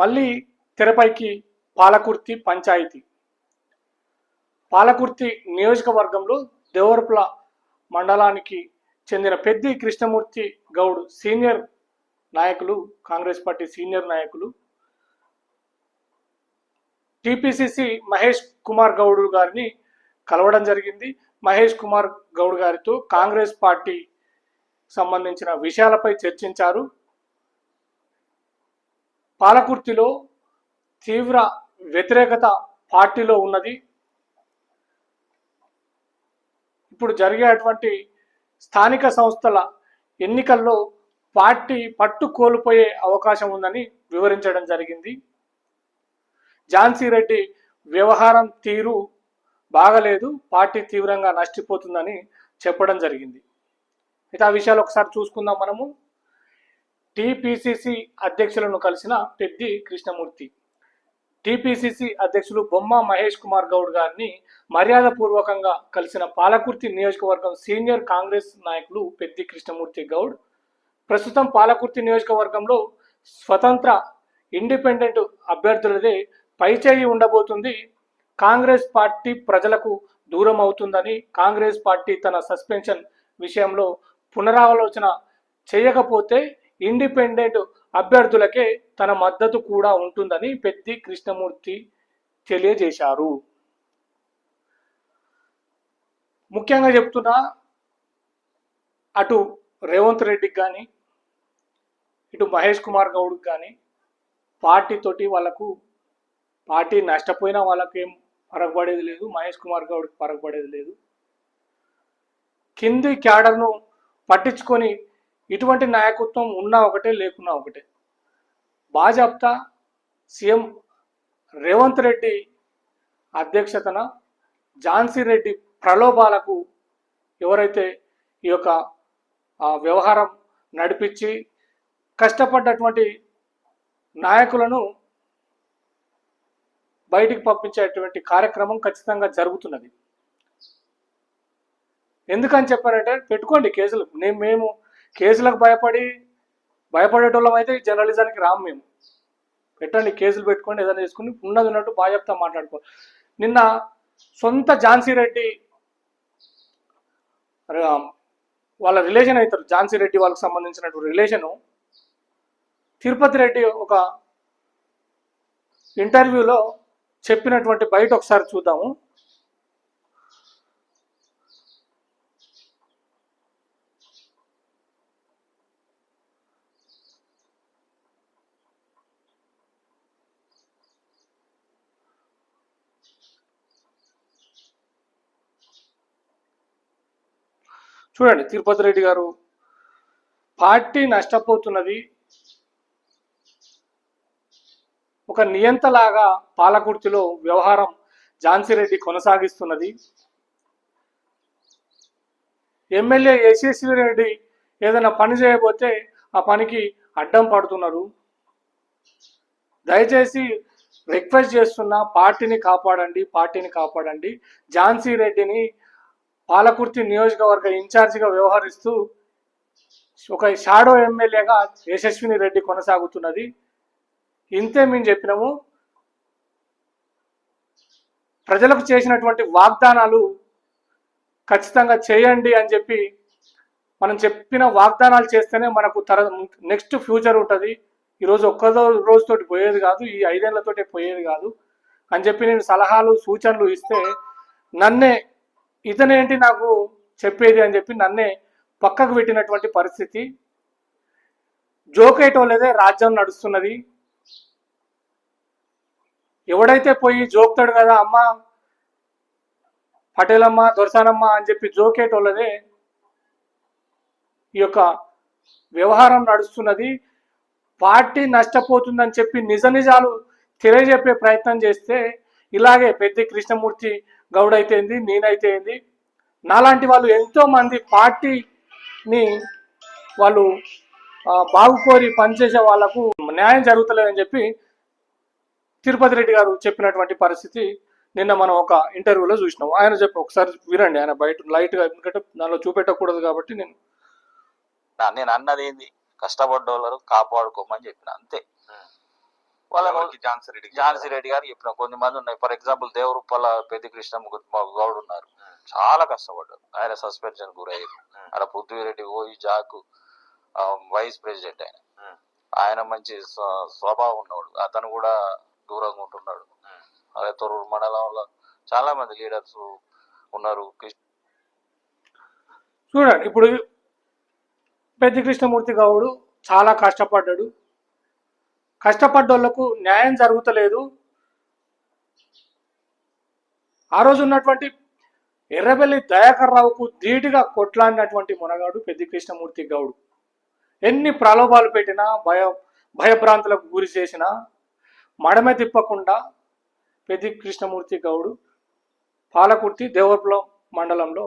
మళ్ళీ తెరపైకి పాలకుర్తి పంచాయతీ. పాలకుర్తి నియోజకవర్గంలో దేవరపుల మండలానికి చెందిన పెద్ది కృష్ణమూర్తి గౌడ్ సీనియర్ నాయకులు కాంగ్రెస్ పార్టీ సీనియర్ నాయకులు టిపిసిసి మహేష్ కుమార్ గౌడ్ గారిని కలవడం జరిగింది. మహేష్ కుమార్ గౌడ్ గారితో కాంగ్రెస్ పార్టీ సంబంధించిన విషయాలపై చర్చించారు. పాలకుర్తిలో తీవ్ర వ్యతిరేకత పార్టీలో ఉన్నది. ఇప్పుడు జరిగేటువంటి స్థానిక సంస్థల ఎన్నికల్లో పార్టీ పట్టు కోల్పోయే అవకాశం ఉందని వివరించడం జరిగింది. ఝాన్సీ రెడ్డి వ్యవహారం తీరు బాగలేదు పార్టీ తీవ్రంగా నష్టపోతుందని చెప్పడం జరిగింది. అయితే ఆ విషయాలు ఒకసారి చూసుకుందాం మనము. టిపిసిసి అధ్యక్షులను కలిసిన పెద్ది కృష్ణమూర్తి. టిపిసిసి అధ్యక్షులు బొమ్మ మహేష్ కుమార్ గౌడ్ గారిని మర్యాదపూర్వకంగా కలిసిన పాలకుర్తి నియోజకవర్గం సీనియర్ కాంగ్రెస్ నాయకులు పెద్ది కృష్ణమూర్తి గౌడ్. ప్రస్తుతం పాలకుర్తి నియోజకవర్గంలో స్వతంత్ర ఇండిపెండెంట్ అభ్యర్థులదే పైచేయి ఉండబోతుంది. కాంగ్రెస్ పార్టీ ప్రజలకు దూరం అవుతుందని కాంగ్రెస్ పార్టీ తన సస్పెన్షన్ విషయంలో పునరాలోచన చేయకపోతే ఇండిపెండెంట్ అభ్యర్థులకే తన మద్దతు కూడా ఉంటుందని పెద్ది కృష్ణమూర్తి తెలియజేశారు. ముఖ్యంగా చెప్తున్నా అటు రేవంత్ రెడ్డికి కానీ ఇటు మహేష్ కుమార్ గౌడ్కి కానీ పార్టీతోటి వాళ్ళకు పార్టీ నష్టపోయినా వాళ్ళకేం పరగబడేది లేదు మహేష్ కుమార్ గౌడ్కి పరగబడేది లేదు. కింది క్యాడర్ను పట్టించుకొని ఇటువంటి నాయకత్వం ఉన్నా ఒకటే లేకున్నా ఒకటే. భాజప్తా సీఎం రేవంత్ రెడ్డి అధ్యక్షతన ఝాన్సీ రెడ్డి ప్రలోభాలకు ఎవరైతే ఈ యొక్క వ్యవహారం నడిపించి కష్టపడ్డటువంటి నాయకులను బయటికి పంపించేటువంటి కార్యక్రమం ఖచ్చితంగా జరుగుతున్నది. ఎందుకని చెప్పారంటే పెట్టుకోండి కేసులు. నేను మేము కేసులకు భయపడి భయపడేటోళ్ళం అయితే జర్నలిజానికి రాము మేము. పెట్టండి కేసులు పెట్టుకోండి ఏదైనా చేసుకుని ఉన్నది ఉన్నట్టు బాగా చెప్తా మాట్లాడుకో. నిన్న సొంత ఝాన్సీ రెడ్డి వాళ్ళ రిలేషన్ అవుతారు. ఝాన్సీ రెడ్డి వాళ్ళకి సంబంధించినటువంటి రిలేషను. తిరుపతి రెడ్డి ఒక ఇంటర్వ్యూలో చెప్పినటువంటి బయట ఒకసారి చూద్దాము. చూడండి తిరుపతి రెడ్డి గారు. పార్టీ నష్టపోతున్నది. ఒక నియంతలాగా పాలకుర్తిలో వ్యవహారం ఝాన్సీ రెడ్డి కొనసాగిస్తున్నది. ఎమ్మెల్యే యశస్వి రెడ్డి ఏదైనా పని చేయబోతే ఆ పనికి అడ్డం పడుతున్నారు. దయచేసి రిక్వెస్ట్ చేస్తున్న పార్టీని కాపాడండి పార్టీని కాపాడండి. ఝాన్సీ రెడ్డిని పాలకుర్తి నియోజకవర్గ ఇన్ఛార్జిగా వ్యవహరిస్తూ ఒక షాడో ఎమ్మెల్యేగా యశస్విని రెడ్డి కొనసాగుతున్నది. ఇంతే మేము చెప్పినాము. ప్రజలకు చేసినటువంటి వాగ్దానాలు ఖచ్చితంగా చేయండి అని చెప్పి మనం చెప్పిన వాగ్దానాలు చేస్తేనే మనకు తర నెక్స్ట్ ఫ్యూచర్ ఉంటుంది. ఈరోజు ఒక్కదో రోజుతోటి పోయేది కాదు ఈ ఐదేళ్ళతోటే పోయేది కాదు. అని చెప్పి నేను సలహాలు సూచనలు ఇస్తే నన్నే ఇతనేంటి నాకు చెప్పేది అని చెప్పి నన్నే పక్కకు పెట్టినటువంటి పరిస్థితి. జోకేటోలేదే రాజ్యం నడుస్తున్నది. ఎవడైతే పోయి జోక్తాడు కదా అమ్మ పటేలమ్మ దొరసానమ్మ అని చెప్పి జోకేటోళ్ళదే ఈ యొక్క వ్యవహారం నడుస్తున్నది. పార్టీ నష్టపోతుందని చెప్పి నిజ నిజాలు తెలియజెప్పే ప్రయత్నం చేస్తే ఇలాగే పెద్ద కృష్ణమూర్తి గౌడ్ అయితే ఏంది నేనైతే ఏంది నాలాంటి వాళ్ళు ఎంతోమంది పార్టీని వాళ్ళు బాగుకోరి పనిచేసే వాళ్ళకు న్యాయం జరుగుతలేదని చెప్పి తిరుపతి రెడ్డి గారు చెప్పినటువంటి పరిస్థితి నిన్న మనం ఒక ఇంటర్వ్యూలో చూసినాం. ఆయన చెప్పి ఒకసారి వినండి ఆయన బయట లైట్గా ఎందుకంటే దానిలో చూపెట్టకూడదు కాబట్టి నేను నేను అన్నది ఏంది? కష్టపడ్డోళ్ళను కాపాడుకోమని చెప్పిన అంతే. వాళ్ళ ఎవరికి ఝాన్సీ రెడ్డి ఝాన్సీ రెడ్డి గారు చెప్పిన కొన్ని మంది ఉన్నాయి. ఫర్ ఎగ్జాంపుల్ దేవరూపల పెద్ది కృష్ణ గౌడ్ ఉన్నారు. చాలా కష్టపడ్డారు. ఆయన సస్పెన్షన్ గురయ్యారు. ఆయన పృథ్వీరెడ్డి ఓయి జాకు వైస్ ప్రెసిడెంట్ ఆయన. ఆయన మంచి స్వ- స్వభావం ఉన్నవాడు. అతను కూడా దూరంగా ఉంటున్నాడు. అదే తొర్రూరు మండలంలో చాలా మంది లీడర్స్ ఉన్నారు. కృష్ణ చూడండి ఇప్పుడు పెద్ద కృష్ణమూర్తి గౌడు చాలా కష్టపడ్డాడు. కష్టపడ్డోళ్ళకు న్యాయం జరుగుతలేదు. ఆ రోజు ఉన్నటువంటి ఎర్రబెల్లి దయాకర్ రావుకు ధీటుగా కొట్లాడినటువంటి మునగాడు పెద్ద కృష్ణమూర్తి గౌడు. ఎన్ని ప్రలోభాలు పెట్టినా భయ భయభ్రాంతులకు గురి చేసినా మడమే తిప్పకుండా పెద్ద కృష్ణమూర్తి గౌడు పాలకుర్తి దేవరపులం మండలంలో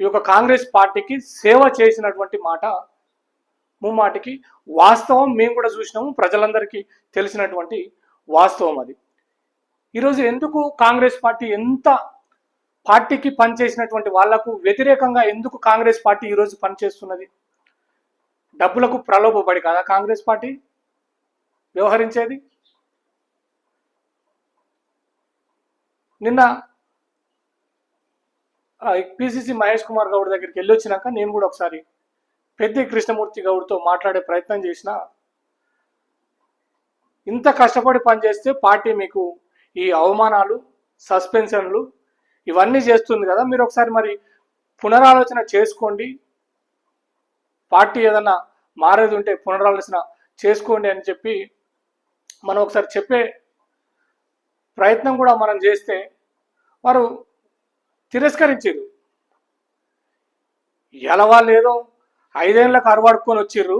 ఈ యొక్క కాంగ్రెస్ పార్టీకి సేవ చేసినటువంటి మాట ముమ్మాటికి వాస్తవం మేము కూడా చూసినాము ప్రజలందరికీ తెలిసినటువంటి వాస్తవం అది. ఈరోజు ఎందుకు కాంగ్రెస్ పార్టీ ఎంత పార్టీకి పనిచేసినటువంటి వాళ్ళకు వ్యతిరేకంగా ఎందుకు కాంగ్రెస్ పార్టీ ఈరోజు పనిచేస్తున్నది? డబ్బులకు ప్రలోభపడి కదా కాంగ్రెస్ పార్టీ? వ్యవహరించేది? నిన్న పిసిసి మహేష్ కుమార్ గౌడ్ దగ్గరికి వెళ్ళి వచ్చినాక నేను కూడా ఒకసారి పెద్ద కృష్ణమూర్తి గౌడ్తో మాట్లాడే ప్రయత్నం చేసిన ఇంత కష్టపడి పనిచేస్తే పార్టీ మీకు ఈ అవమానాలు సస్పెన్షన్లు ఇవన్నీ చేస్తుంది కదా. మీరు ఒకసారి మరి పునరాలోచన చేసుకోండి. పార్టీ ఏదన్నా మారేది ఉంటే పునరాలోచన చేసుకోండి అని చెప్పి మనం ఒకసారి చెప్పే ప్రయత్నం కూడా మనం చేస్తే వారు తిరస్కరించారు. ఎలా వాళ్ళు ఏదో ఐదేండ్ల కారు వాడుకొని వచ్చిర్రు.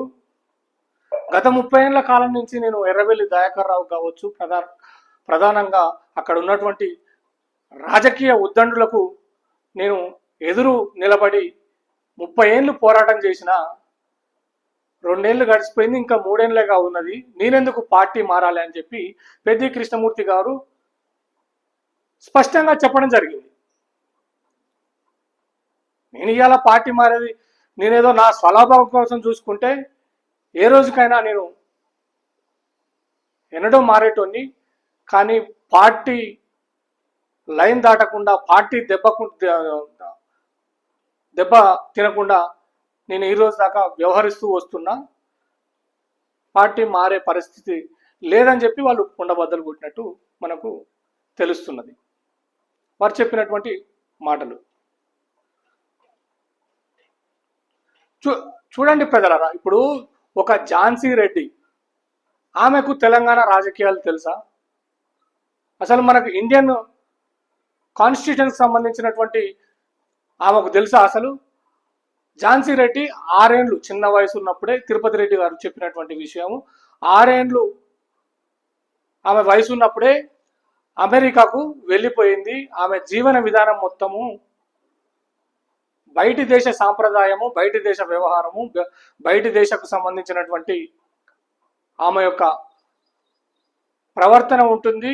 గత ముప్పై ఏళ్ళ కాలం నుంచి నేను ఎర్రవెల్లి దయాకర్ రావు కావచ్చు ప్రధాన ప్రధానంగా అక్కడ ఉన్నటువంటి రాజకీయ ఉద్దండులకు నేను ఎదురు నిలబడి ముప్పై ఏళ్ళు పోరాటం చేసిన రెండేళ్ళు గడిచిపోయింది ఇంకా మూడేళ్ళేగా ఉన్నది. నేనెందుకు పార్టీ మారాలి అని చెప్పి పెద్ది కృష్ణమూర్తి గారు స్పష్టంగా చెప్పడం జరిగింది. నేను ఇవాళ పార్టీ మారేది నేనేదో నా స్వలాభం కోసం చూసుకుంటే ఏ రోజుకైనా నేను ఎన్నడో మారేటోని కానీ పార్టీ లైన్ దాటకుండా పార్టీ దెబ్బకు దెబ్బ తినకుండా నేను ఈ రోజు దాకా వ్యవహరిస్తూ వస్తున్నా. పార్టీ మారే పరిస్థితి లేదని చెప్పి వాళ్ళు కుండబద్దలు కొట్టినట్టు మనకు తెలుస్తున్నది. వారు చెప్పినటువంటి మాటలు. చూ చూడండి ప్రజలరా ఇప్పుడు ఒక ఝాన్సీ రెడ్డి ఆమెకు తెలంగాణ రాజకీయాలు తెలుసా? అసలు మనకు ఇండియన్ కాన్స్టిట్యూషన్కి సంబంధించినటువంటి ఆమెకు తెలుసా అసలు? ఝాన్సీ రెడ్డి ఆరేండ్లు చిన్న వయసు ఉన్నప్పుడే తిరుపతి రెడ్డి గారు చెప్పినటువంటి విషయము ఆరేండ్లు ఆమె వయసు ఉన్నప్పుడే అమెరికాకు వెళ్ళిపోయింది ఆమె జీవన విధానం మొత్తము బయటి దేశ సాంప్రదాయము బయటి దేశ వ్యవహారము బయటి దేశకు సంబంధించినటువంటి ఆమె యొక్క ప్రవర్తన ఉంటుంది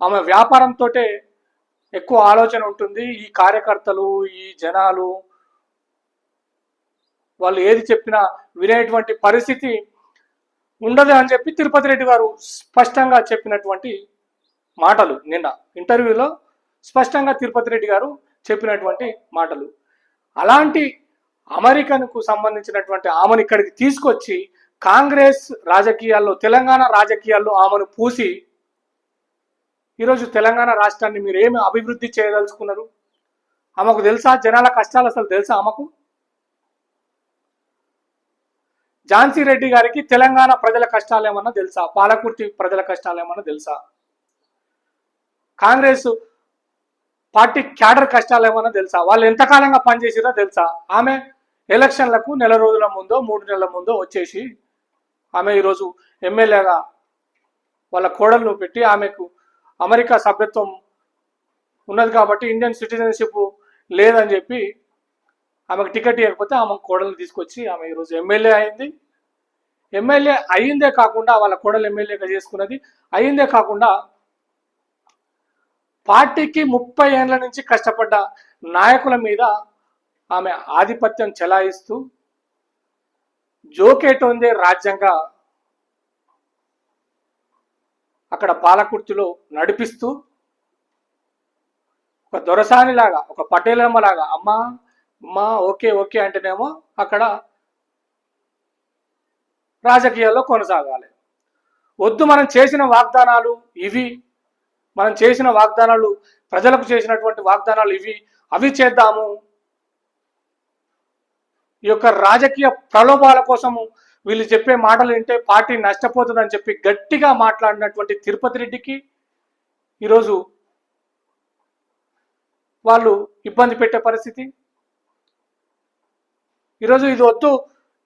ఆమె వ్యాపారంతో ఎక్కువ ఆలోచన ఉంటుంది ఈ కార్యకర్తలు ఈ జనాలు వాళ్ళు ఏది చెప్పినా వినేటువంటి పరిస్థితి ఉండదు అని చెప్పి తిరుపతి రెడ్డి గారు స్పష్టంగా చెప్పినటువంటి మాటలు నిన్న ఇంటర్వ్యూలో స్పష్టంగా తిరుపతి రెడ్డి గారు చెప్పినటువంటి మాటలు. అలాంటి అమెరికన్కు సంబంధించినటువంటి ఆమెను ఇక్కడికి తీసుకొచ్చి కాంగ్రెస్ రాజకీయాల్లో తెలంగాణ రాజకీయాల్లో ఆమెను పూసి ఈరోజు తెలంగాణ రాష్ట్రాన్ని మీరు ఏమి అభివృద్ధి చేయదలుచుకున్నారు? ఆమెకు తెలుసా? జనాల కష్టాలు అసలు తెలుసా ఆమెకు? ఝాన్సీ రెడ్డి గారికి తెలంగాణ ప్రజల కష్టాలు ఏమన్నా తెలుసా? పాలకుర్తి ప్రజల కష్టాలు ఏమన్నా తెలుసా? కాంగ్రెస్ పార్టీ క్యాడర్ కష్టాలు ఏమన్నా తెలుసా? వాళ్ళు ఎంతకాలంగా పనిచేసిరో తెలుసా? ఆమె ఎలక్షన్లకు నెల రోజుల ముందో మూడు నెలల ముందో వచ్చేసి ఆమె ఈరోజు ఎమ్మెల్యేగా వాళ్ళ కోడలను పెట్టి ఆమెకు అమెరికా సభ్యత్వం ఉన్నది కాబట్టి ఇండియన్ సిటిజన్షిప్ లేదని చెప్పి ఆమెకు టికెట్ ఇవ్వకపోతే ఆమె కోడలు తీసుకొచ్చి ఆమె ఈరోజు ఎమ్మెల్యే అయింది. ఎమ్మెల్యే అయిందే కాకుండా వాళ్ళ కోడలు ఎమ్మెల్యేగా చేసుకున్నది. అయిందే కాకుండా పార్టీకి ముప్పై ఏళ్ళ నుంచి కష్టపడ్డ నాయకుల మీద ఆమె ఆధిపత్యం చెలాయిస్తూ జోకేటోందే రాజ్యంగా అక్కడ పాలకుర్తిలో నడిపిస్తూ ఒక దొరసానిలాగా ఒక పటేలమ్మలాగా అమ్మా అమ్మా ఓకే ఓకే అంటేనేమో అక్కడ రాజకీయాల్లో కొనసాగాలి. వద్దు మనం చేసిన వాగ్దానాలు ఇవి. మనం చేసిన వాగ్దానాలు ప్రజలకు చేసినటువంటి వాగ్దానాలు ఇవి అవి చేద్దాము. ఈ యొక్క రాజకీయ ప్రలోభాల కోసము వీళ్ళు చెప్పే మాటలు వింటే పార్టీ నష్టపోతుందని చెప్పి గట్టిగా మాట్లాడినటువంటి తిరుపతి రెడ్డికి ఈరోజు వాళ్ళు ఇబ్బంది పెట్టే పరిస్థితి. ఈరోజు ఇది వద్దు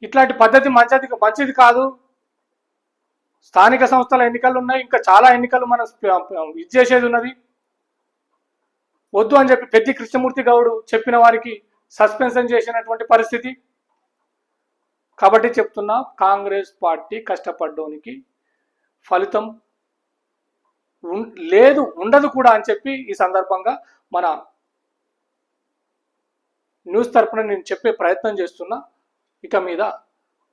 ఇట్లాంటి పద్ధతి మంచిది మంచిది కాదు. స్థానిక సంస్థల ఎన్నికలు ఉన్నాయి ఇంకా చాలా ఎన్నికలు మనం ఇది చేసేది ఉన్నది. వద్దు అని చెప్పి పెద్ది కృష్ణమూర్తి గౌడ్ చెప్పిన వారికి సస్పెన్షన్ చేసినటువంటి పరిస్థితి. కాబట్టి చెప్తున్నా కాంగ్రెస్ పార్టీ కష్టపడ్డానికి ఫలితం లేదు ఉండదు కూడా అని చెప్పి ఈ సందర్భంగా మన న్యూస్ తరపున నేను చెప్పే ప్రయత్నం చేస్తున్నా. ఇక మీద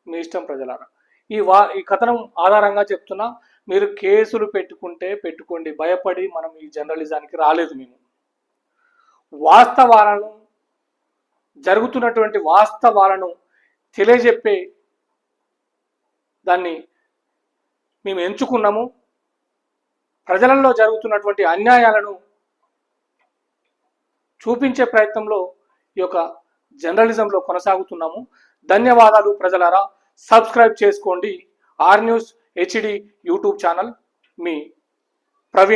మీ ఇష్టం ప్రజలారా. ఈ వా ఈ కథనం ఆధారంగా చెప్తున్నా మీరు కేసులు పెట్టుకుంటే పెట్టుకోండి భయపడి మనం ఈ జర్నలిజానికి రాలేదు మేము. వాస్తవాలను జరుగుతున్నటువంటి వాస్తవాలను తెలియజెప్పే దాన్ని మేము ఎంచుకున్నాము. ప్రజలలో జరుగుతున్నటువంటి అన్యాయాలను చూపించే ప్రయత్నంలో ఈ యొక్క జర్నలిజంలో కొనసాగుతున్నాము. ధన్యవాదాలు ప్రజలారా. సబ్స్క్రైబ్ చేసుకోండి. R news HD YouTube channel మీ